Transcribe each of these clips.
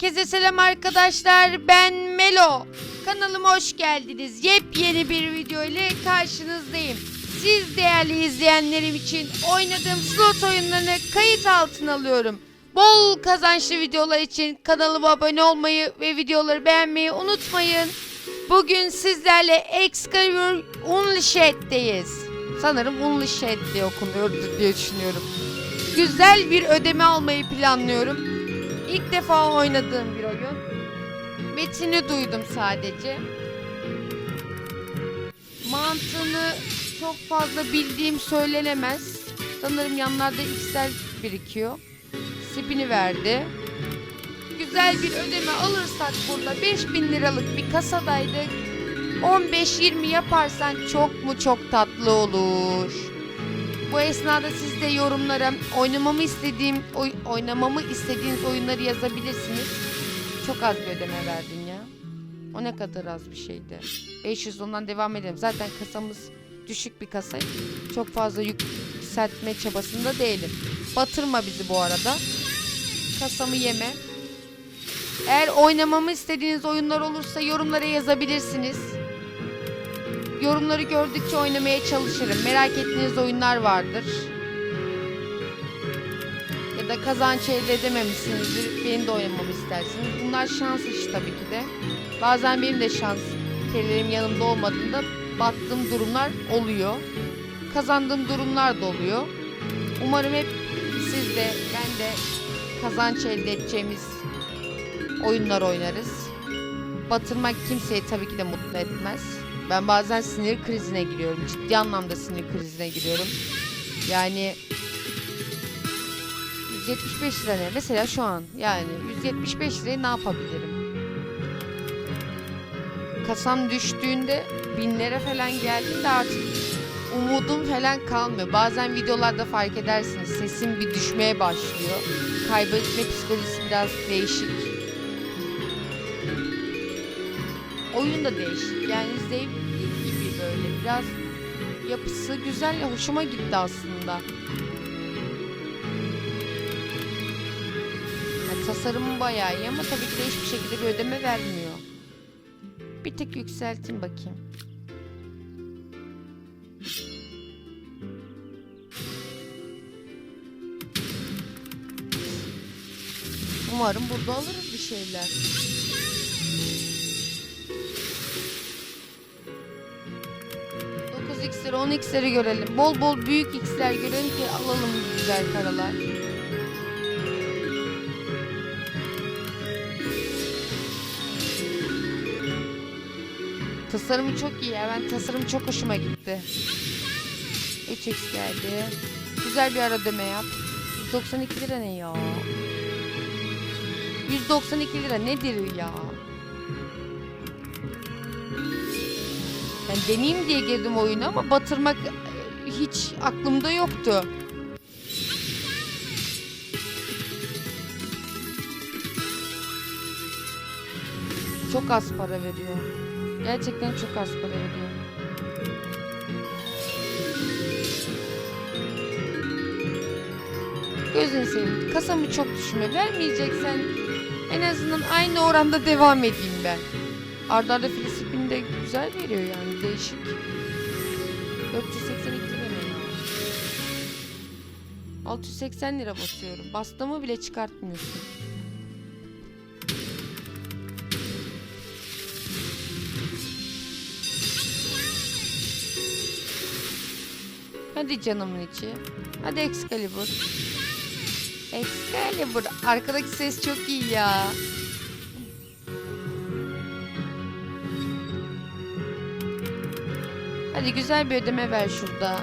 Herkese selam arkadaşlar. Ben Melo. Kanalıma hoş geldiniz. Yepyeni bir video ile karşınızdayım. Siz değerli izleyenlerim için oynadığım slot oyunlarını kayıt altına alıyorum. Bol kazançlı videolar için kanalıma abone olmayı ve videoları beğenmeyi unutmayın. Bugün sizlerle Excalibur Unleashed'deyiz. Sanırım Unleashed diye okunuyordur diye düşünüyorum. Güzel bir ödeme almayı planlıyorum. İlk defa oynadığım bir oyun. Metini duydum sadece. Mantığını çok fazla bildiğim söylenemez. Sanırım yanlarda x'ler birikiyor. Spini verdi. Güzel bir ödeme alırsak burada 5000 liralık bir kasadaydık. 15-20 yaparsan çok mu çok tatlı olur. Bu esnada siz de yorumlara oynamamı istediğim oy- oynamamı istediğiniz oyunları yazabilirsiniz. Çok az bir ödeme verdin ya. O ne kadar az bir şeydi. 500 ondan devam edelim. Zaten kasamız düşük bir kasa. Çok fazla yükseltme çabasında değilim. Batırma bizi bu arada. Kasamı yeme. Eğer oynamamı istediğiniz oyunlar olursa yorumlara yazabilirsiniz. Yorumları gördükçe oynamaya çalışırım. Merak ettiğiniz oyunlar vardır. Ya da kazanç elde edememişsinizdir. Benim de oynamamı istersiniz. Bunlar şans işi tabii ki de. Bazen benim de şans tellerim yanımda olmadığında battığım durumlar oluyor. Kazandığım durumlar da oluyor. Umarım hep siz de ben de kazanç elde edeceğimiz oyunlar oynarız. Batırmak kimseyi tabii ki de mutlu etmez. Ben bazen sinir krizine giriyorum. Ciddi anlamda sinir krizine giriyorum. Yani 175 lira ne? Mesela şu an yani 175 liraya ne yapabilirim? Kasam düştüğünde binlere falan geldiğinde artık umudum falan kalmıyor. Bazen videolarda fark edersiniz sesim bir düşmeye başlıyor. Kaybetme psikolojisi biraz değişik. Oyun da değişik. Yani zevkli gibi böyle biraz yapısı güzel hoşuma gitti aslında. Yani tasarımı bayağı iyi ama tabii ki de hiçbir şekilde bir ödeme vermiyor. Bir tık yükselteyim bakayım. Umarım burada alırız bir şeyler. X'leri 10 x'leri görelim. Bol bol büyük x'ler görelim ki alalım güzel paralar. Tasarımı çok iyi ya. Ben tasarım çok hoşuma gitti. 3x geldi. Güzel bir ara ödeme yap. 192 lira ne ya? 192 lira nedir ya? Ben deneyeyim diye girdim oyuna ama batırmak e, hiç aklımda yoktu. Çok az para veriyor. Gerçekten çok az para veriyor. Gözünü seveyim. Kasamı çok düşme. Vermeyeceksen en azından aynı oranda devam edeyim ben. Arda arda de güzel veriyor yani değişik. 482 lira ne ya? 680 lira basıyorum. Bastığımı bile çıkartmıyorsun. Hadi canımın içi. Hadi Excalibur. Excalibur. Arkadaki ses çok iyi ya. Hadi güzel bir ödeme ver şurada.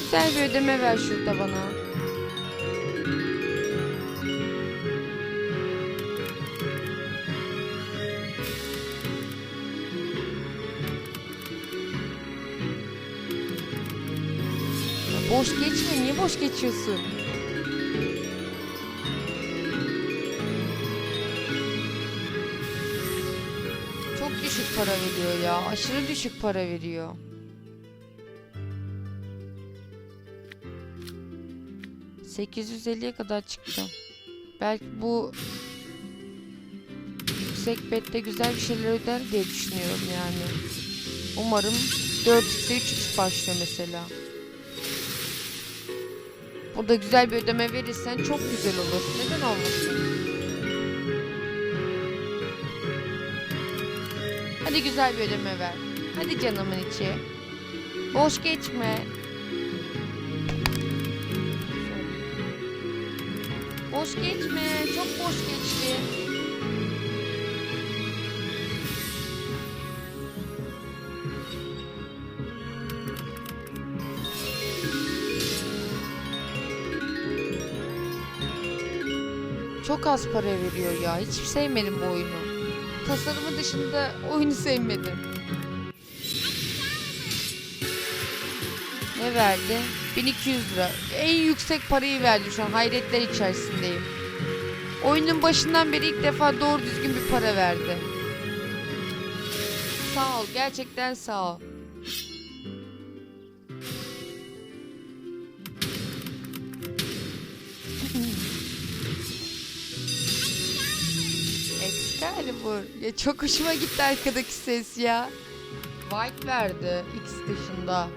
Güzel bir ödeme ver şurada bana. Boş geçme. Niye boş geçiyorsun? Düşük para veriyor ya. Aşırı düşük para veriyor. ...850'ye kadar çıktı. Belki bu yüksek bette güzel bir şeyler öder diye düşünüyorum yani. Umarım 4x'e 3x başlıyor mesela. Burada güzel bir ödeme verirsen çok güzel olur. Neden olmasın? Hadi güzel bir ödeme ver. Hadi canımın içi. Boş geçme. Boş geçme. Çok boş geçti. Çok az para veriyor ya. Hiç sevmedim bu oyunu. Tasarımı dışında oyunu sevmedim. Ne verdi? 1200 lira. En yüksek parayı verdi şu an. Hayretler içerisindeyim. Oyunun başından beri ilk defa doğru düzgün bir para verdi. Sağ ol. Gerçekten sağ ol. Excalibur. Ya çok hoşuma gitti arkadaki ses ya. White verdi X dışında.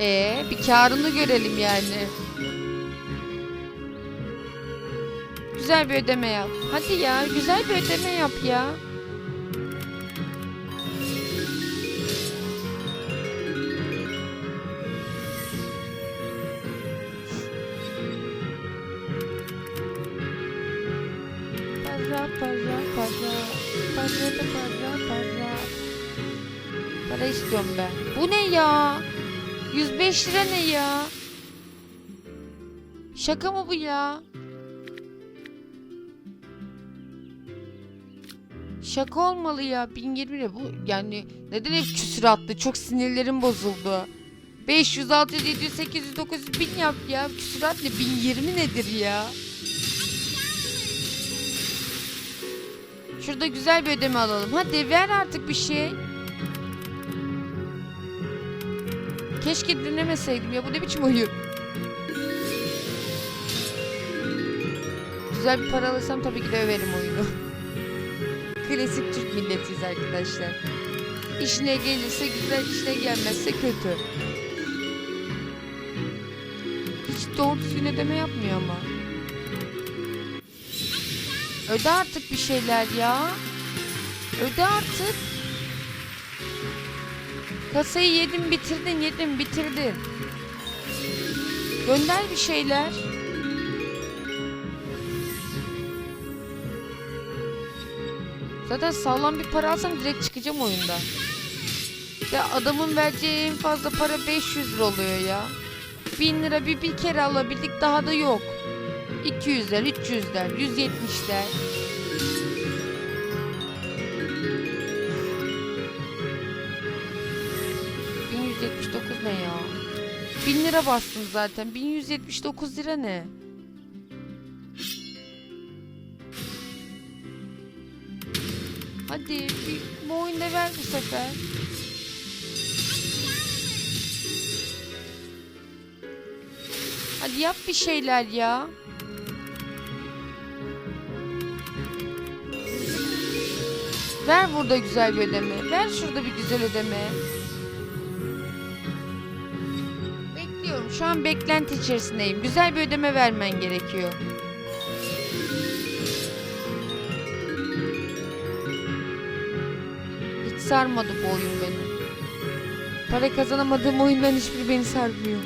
Ee, bir karını görelim yani. Güzel bir ödeme yap. Hadi ya, güzel bir ödeme yap ya. Para, para, para. Para da para, para. Para istiyorum ben. Bu ne ya? 105 lira ne ya? Şaka mı bu ya? Şaka olmalı ya. 1020 lira bu. Yani neden hep küsuratlı? Çok sinirlerim bozuldu. 500, 600, 700, 800, 900 bin yap ya. Küsurat ne? 1020 nedir ya? Şurada güzel bir ödeme alalım. Hadi ver artık bir şey. Keşke dinlemeseydim ya. Bu ne biçim oyun? Güzel bir para alırsam tabii ki de överim oyunu. Klasik Türk milletiyiz arkadaşlar. İşine gelirse güzel, işine gelmezse kötü. Hiç doğru düzgün ödeme yapmıyor ama. Öde artık bir şeyler ya. Öde artık. Kasayı yedin bitirdin yedin bitirdin. Gönder bir şeyler. Zaten sağlam bir para alsam direkt çıkacağım oyundan. Ya adamın vereceği en fazla para 500 lira oluyor ya. 1000 lira bir, bir kere alabildik daha da yok. 200'ler, 300'ler, 170'ler. ...1179 ne ya? 1000 lira bastım zaten. 1179 lira ne? Hadi bir bu oyunda ver bu sefer. Hadi yap bir şeyler ya. Ver burada güzel bir ödeme. Ver şurada bir güzel ödeme. Bekliyorum. Şu an beklenti içerisindeyim. Güzel bir ödeme vermen gerekiyor. Hiç sarmadı bu oyun beni. Para kazanamadığım oyundan hiçbiri beni sarmıyor.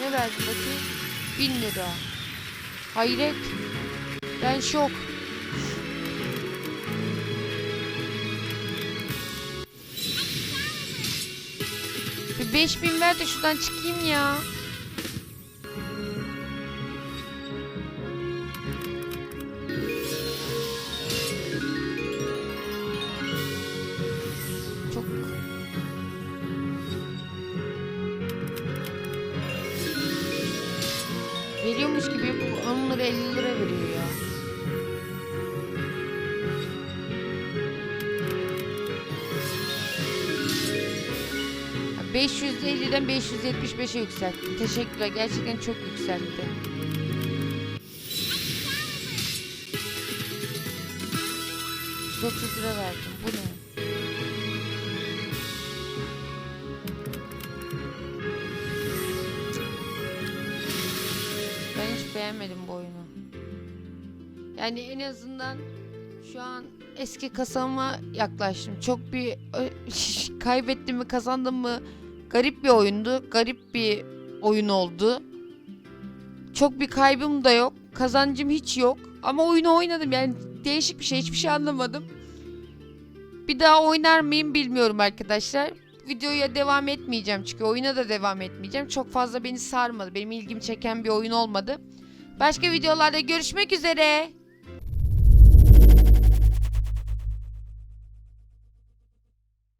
Ne verdin bakayım? Bin lira. Hayret. Ben şok. Bir beş bin ver de şuradan çıkayım ya. Veriyormuş gibi yapıp 10 lira 50 lira veriyor 550'den 575'e yükseltti. Teşekkürler. Gerçekten çok yükseltti. Otuz lira verdim. Bu ne? Ben hiç beğenmedim bu oyunu. Yani en azından şu an eski kasama yaklaştım. Çok bir kaybettim mi kazandım mı garip bir oyundu. Garip bir oyun oldu. Çok bir kaybım da yok. Kazancım hiç yok. Ama oyunu oynadım yani değişik bir şey. Hiçbir şey anlamadım. Bir daha oynar mıyım bilmiyorum arkadaşlar. Videoya devam etmeyeceğim çünkü oyuna da devam etmeyeceğim. Çok fazla beni sarmadı. Benim ilgimi çeken bir oyun olmadı. Başka videolarda görüşmek üzere.